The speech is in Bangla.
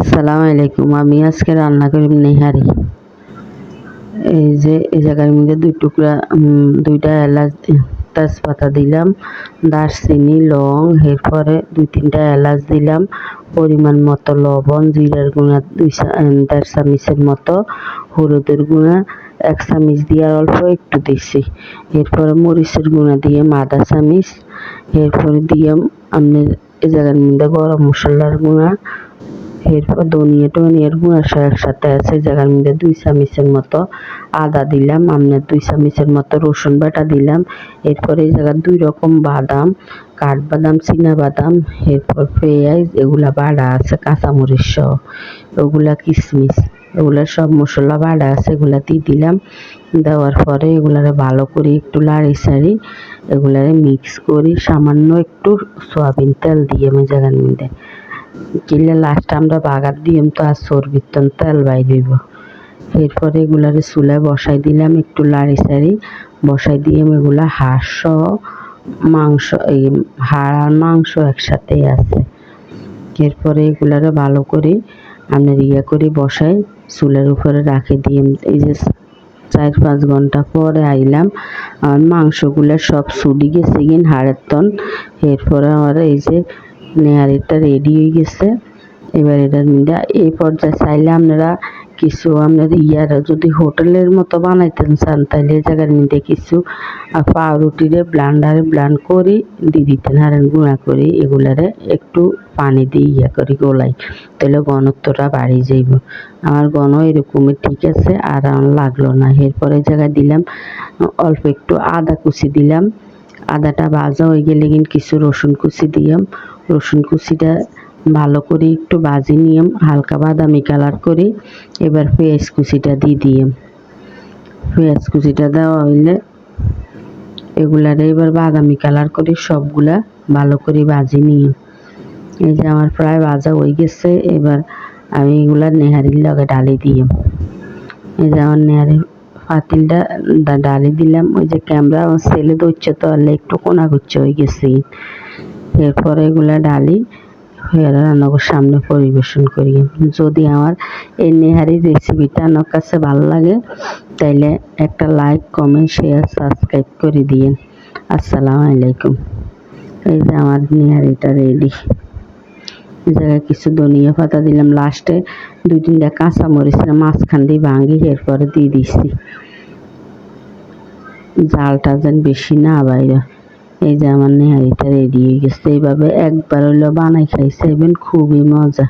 আসসালামু আলাইকুম। আমি আজকে রান্না করি নেহারি। এই যে, এই জায়গার মধ্যে দুই টুকরা দুইটা এলাচ তেজপাতা দিলাম, দারচিনি, লং, এরপরে দুই তিনটা এলাচ দিলাম, পরিমাণ মতো লবণ, জিরার গুঁড়া, দুই দেড় চামচের মতো হলুদের গুঁড়া, এক চামচ দিয়ে আর অল্প একটু দিছি। এরপরে মরিচের গুঁড়া দিয়ে আধা চামচ, এরপরে দিয়ে আমি এই জায়গার মধ্যে গরম মশলার গুঁড়া এরপর ধনিয়া টনিয়ার গুঁড়া একসাথে আছে, জায়গার মধ্যে দুই চামচের মতো আদা দিলাম আপনার দুই চামচের মতো রসুন বাটা দিলাম, এরপর এই জায়গায় দুই রকম বাদাম, কাঠবাদাম বাদাম এরপর পেঁয়াজ, এগুলা বাড়া আছে, কাঁচামরিচ সহ, ওগুলা কিশমিশ এগুলা সব মশলা বাড়া আছে, এগুলা দিয়ে দিলাম, দেওয়ার পরে এগুলারে ভালো করে একটু লাড়ি সারি এগুলারে মিক্স করি, সামান্য একটু সয়াবিন তেল দিয়ে আমি জায়গার মধ্যে কিনলে লাস্ট আমরা বাগার দিম তো আর চর্বির তন তেল বাই দিব। এরপরে এগুলারে চুলায় বসাই দিলাম, একটু লাড়ি সারি বসাই দিয়ে এগুলা হাঁস মাংস, এই হাড় আর মাংস একসাথেই আছে। এরপরে এগুলারে ভালো করে আমরা ইয়ে করে বসাই, চুলের উপরে রাখে দিয়ে এই যে চার পাঁচ ঘণ্টা পরে আইলাম, আর মাংসগুলো সব সুডি গেছে গিন হাড়ের তন। এরপরে আমার এই যে নেহারিটা রেডি হয়ে গেছে। এবার এটার মধ্যে এই পর্যায়ে চাইলে আপনারা কিছু আপনার ইয়ার যদি হোটেলের মতো বানাইতেন চান তাহলে এই জায়গার মধ্যে কিছু পাউরুটিরে ব্লান্ডারে ব্লান্ড করে, দিয়ে দিতেন হারেন গুঁড়া করে, এগুলারে একটু পানি দিয়ে ইয়া করে গোলাই তাহলে ঘনত্বটা বাড়ি যাইব। আমার ঘন এরকমই ঠিক আছে, আর আমার লাগল না। এরপরে জায়গায় দিলাম, অল্প একটু আদা কুচি দিলাম। আদাটা ভাজা হয়ে গেলে কিন্তু কিছু রসুন কুচি দিলাম। রসুন কুচিটা ভালো করে একটু ভাজি নিয়ম, হালকা বাদামি কালার করে এবার পেঁয়াজ কুচিটা দিয়ে দিলাম পেঁয়াজ কুচিটা দেওয়া হইলে এগুলারে এবার বাদামি কালার করে সবগুলা ভালো করে ভাজি নিয়ে এই যে আমার প্রায় ভাজা হয়ে গেছে, এবার আমি এগুলা নেহারির লগে ডালি দিয়ে এই যে আমার নেহারি পাতিলটা ডালি দিলাম, ওই যে ক্যামেরা আমার ছেলে ধরছে তো একটু কোনা করছে হয়ে গেছে। এরপরে এগুলা ডালি রান্নাঘর সামনে পরিবেশন করি। যদি আমার এই নেহারি রেসিপিটা আমার কাছে ভালো লাগে, তাইলে একটা লাইক কমেন্ট শেয়ার সাবস্ক্রাইব করে দিয়েন। আসসালামু আলাইকুম। এই যে আমার নেহারিটা রেডি জায়গায় কিছু ধনিয়া পাতা দিলাম। লাস্টে দুই তিনটা কাঁচা মরিচ মাঝখান দিয়ে ভাঙি, এরপরে দিয়ে দিছি। জালটা যেন বেশি না বাইরে। এই যে আমার নেহারিটা রেডি হয়ে গেছে। এইভাবে একবার হইল বানাই খাইছে এবং খুবই মজা।